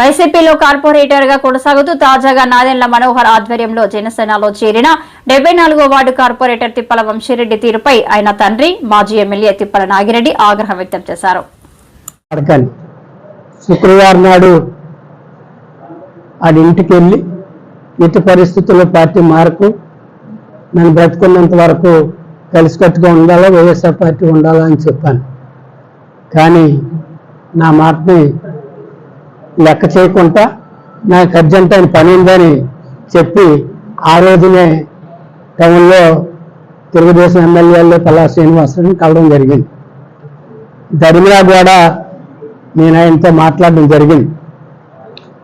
వైసీపీలో కార్పొరేటర్గా కొనసాగుతూ తాజాగా నాదెండ్ల మనోహర్ ఆధ్వర్యంలో జనసేనలో చేరిన డెబ్బై నాలుగో వార్డు కార్పొరేటర్ తిప్పల వంశీరెడ్డి తీరుపై ఆయన తండ్రి మాజీ ఎమ్మెల్యే తిప్పల నాగిరెడ్డి ఆగ్రహం వ్యక్తం చేశారు. శుక్రవారం నాడు అది ఇంటికి వెళ్ళి ఎట్టి పరిస్థితుల్లో పార్టీ మారకు నన్ను బ్రతుకున్నంత వరకు కలిసికట్టుగా ఉండాలా వైఎస్ఆర్ పార్టీ ఉండాలా అని చెప్పాను. కానీ నా మాటని లెక్క చేయకుండా నాకు అర్జెంట్ అయిన పని ఉందని చెప్పి ఆ రోజునే టౌన్లో తెలుగుదేశం ఎమ్మెల్యేలు పల్లా శ్రీనివాసరావుని కలవడం జరిగింది. దరిమిలా కూడా నేను ఆయనతో మాట్లాడడం జరిగింది.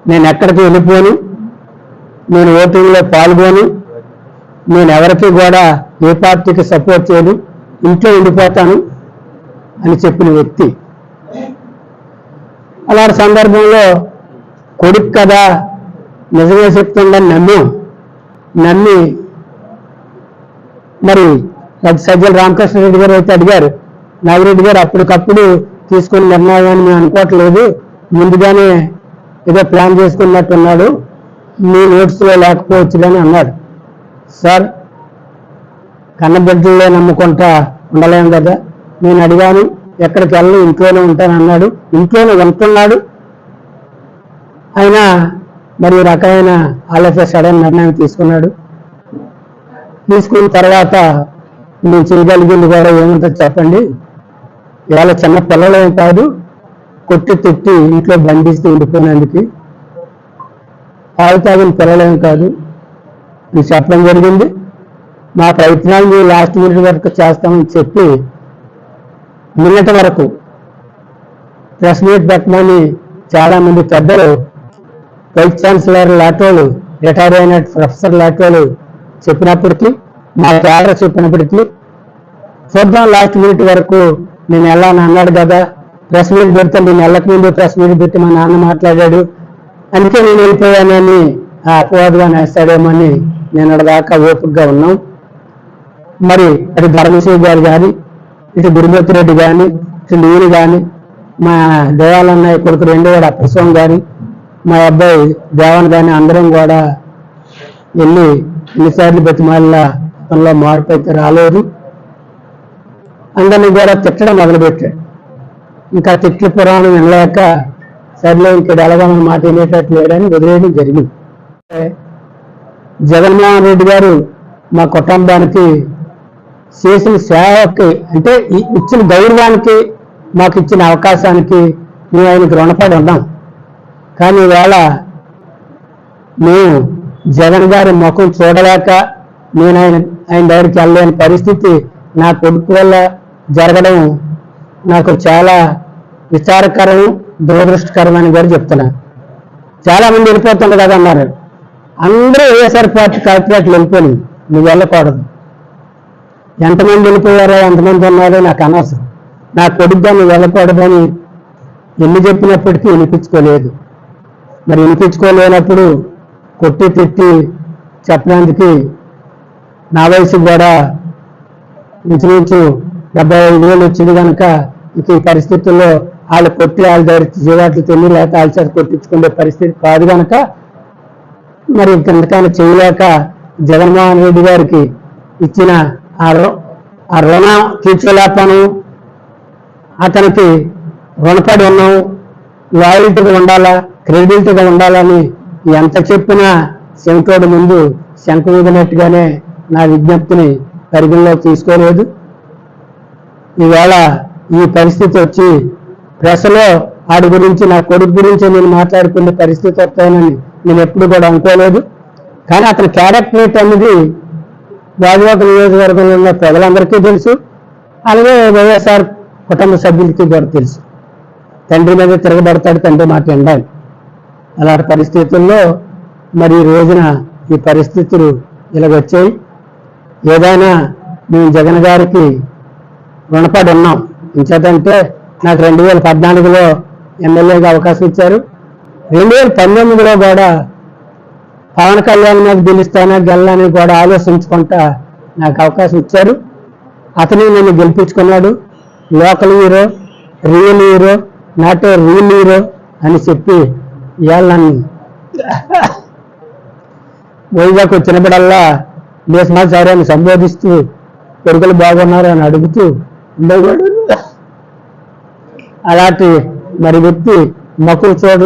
నేను ఎక్కడికి వెళ్ళిపోను? నేను ఓటింగ్లో పాల్గొను? నేను ఎవరికి కూడా ఏ పార్టీకి సపోర్ట్ చేయను? ఇంట్లో ఉండిపోతాను? అని చెప్పిన వ్యక్తి. అలాంటి సందర్భంలో కొడుకు కదా నిజమే చెప్తుందని నమ్మాం. నమ్మి మరి సజ్జల రామకృష్ణారెడ్డి గారు అయితే అడిగారు నాగిరెడ్డి గారు అప్పటికప్పుడు తీసుకున్న నిర్ణయాన్ని మేము అనుకోవట్లేదు. ముందుగానే ఏదో ప్లాన్ చేసుకున్నట్టున్నాడు. మీ నోట్స్లో లేకపోవచ్చు కానీ అన్నాడు. సార్ కన్నబిడ్డలే నమ్ముకుంటా ఉండలేము కదా. నేను అడిగాను ఎక్కడికి వెళ్ళి ఇంట్లోనే ఉంటానన్నాడు ఇంట్లోనే ఉంటున్నాడు ఆయన మరి రకమైన ఆలోచన సడన్ నిర్ణయం తీసుకున్నాడు. తీసుకున్న తర్వాత నేను చేయగలిగింది కూడా ఏముంటుంది చెప్పండి. ఇవాళ చిన్న పిల్లలేం కాదు కొట్టి తిట్టి ఇంట్లో బంధిస్తూ ఉండిపోయినందుకు. పాలు తాగిన పిల్లలేం కాదు. ఇది చెప్పడం జరిగింది. మా ప్రయత్నాలు లాస్ట్ మినిట్ వరకు చేస్తామని చెప్పి నిన్నటి వరకు ప్రెస్ మీట్ పెట్టమని చాలా మంది పెద్దలు వైస్ ఛాన్సలర్ లాటోలు రిటైర్ అయిన ప్రొఫెసర్ లాటోలు చెప్పినప్పటికీ మా క్యాడర్ చెప్పినప్పటికీ చూద్దాం లాస్ట్ మినిట్ వరకు నేను వెళ్ళాను అన్నాడు కదా ప్రెస్ మీట్ పెడితే నేను వెళ్ళక ముందు ప్రెస్ మీట్ పెట్టి మా నాన్న మాట్లాడాడు. అందుకే నేను వెళ్ళిపోయానని ఆ అపవాదుగా నేస్తాడేమని నేను దాకా ఓపికగా ఉన్నాం. మరి అది ధర్మశివ గారు కానీ ఇటు గురుమూర్తి రెడ్డి కానీ ఇటు నేను కానీ మా దేవాలన్నయ్య కొడుకు రెండు కూడా ప్రసవం కానీ మా అబ్బాయి దేవన్ కానీ అందరం కూడా వెళ్ళి ఎన్నిసార్లు బతిమాల అతనిలో మార్పు అయితే రాలేదు. అందరినీ కూడా తిట్టడం మొదలుపెట్టాడు. ఇంకా తిట్ల పురాణం వినలేక సర్లే ఇక్కడ ఎలాగమని మాట వినేటట్టు లేడని వదిలేయడం జరిగింది. జగన్మోహన్ రెడ్డి గారు మా కుటుంబానికి చేసిన సేవకి అంటే ఇచ్చిన గౌరవానికి మాకు ఇచ్చిన అవకాశానికి మేము ఆయనకు రుణపడి ఉన్నాం. కానీ ఈవేళ మేము జగన్ గారి ముఖం చూడలేక నేను ఆయన ఆయన దగ్గరికి వెళ్ళలేని పరిస్థితి నా కొడుకు వల్ల జరగడం నాకు చాలా విచారకరం దురదృష్టకరం అని కూడా చెప్తున్నా. చాలా మంది వెళ్ళిపోతుండ్రు కదా అన్నారు. అందరూ వైఎస్ఆర్ పార్టీ కార్పొరేట్లు వెళ్ళిపోయింది నువ్వు వెళ్ళకూడదు. ఎంతమంది వెళ్ళిపోయారో ఎంతమంది ఉన్నారో నాకు అనవసరం. నా కొడుకుగా నువ్వు వెళ్ళకూడదని ఎన్ని చెప్పినప్పటికీ వినిపించుకోలేదు. మరి వినిపించుకోలేనప్పుడు కొట్టి తిట్టి చెప్పడానికి నా వయసు కూడా ఇంచుమించు డెబ్బై ఐదు వేలు వచ్చింది కనుక ఇంక ఈ పరిస్థితుల్లో వాళ్ళు కొట్టి వాళ్ళ దగ్గర జీవాట్లు తిని లేక వాళ్ళ చేత కొట్టించుకునే పరిస్థితి కాదు కనుక మరి ఇంతకన్నా చేయలేక జగన్మోహన్ రెడ్డి గారికి ఇచ్చిన ఆ రు- ఆ రుణ తీర్చలేకపోను అతనికి రుణపడి ఉన్నావు లాయల్టీగా ఉండాలా? క్రెడిట్గా ఉండాలని ఎంత చెప్పినా శంకుడు ముందు శంకు వదిలినట్టుగానే నా విజ్ఞప్తిని పరిగణలో తీసుకోలేదు. ఈవేళ ఈ పరిస్థితి వచ్చి ప్రెసలో ఆడి గురించి నా కొడుకు గురించి నేను మాట్లాడుకునే పరిస్థితి వస్తానని నేను ఎప్పుడు కూడా అనుకోలేదు. కానీ అతని క్యారెక్టర్ అనేది గాజువాక నియోజకవర్గంలో ఉన్న ప్రజలందరికీ తెలుసు. అలాగే వైఎస్ఆర్ కుటుంబ సభ్యులకి కూడా తెలుసు. తండ్రి మీద తిరగబడతాడు తండ్రి మాట ఎండాలి అలాంటి పరిస్థితుల్లో మరి ఈ రోజున ఈ పరిస్థితులు ఇలాగొచ్చాయి. ఏదైనా మేము జగన్ గారికి రుణపడి ఉన్నాం. ఇంచేతంటే నాకు రెండు వేల పద్నాలుగులో ఎమ్మెల్యేగా అవకాశం ఇచ్చారు. రెండు వేల పంతొమ్మిదిలో కూడా పవన్ కళ్యాణ్ మీద గెలుస్తానా గెలని కూడా ఆలోచించుకుంటా నాకు అవకాశం ఇచ్చారు. అతని నన్ను గెలిపించుకున్నాడు. Local hero real hero not a real hero అని చెప్పి ఇవాళ నన్ను వైజాగ్ వచ్చినప్పుడల్లా భీష్మాచార్యాన్ని సంబోధిస్తూ కొడుకులు బాగున్నారు అని అడుగుతూ ఉండేవాడు. అలాంటి మరి వ్యక్తి మక్కువ చూడ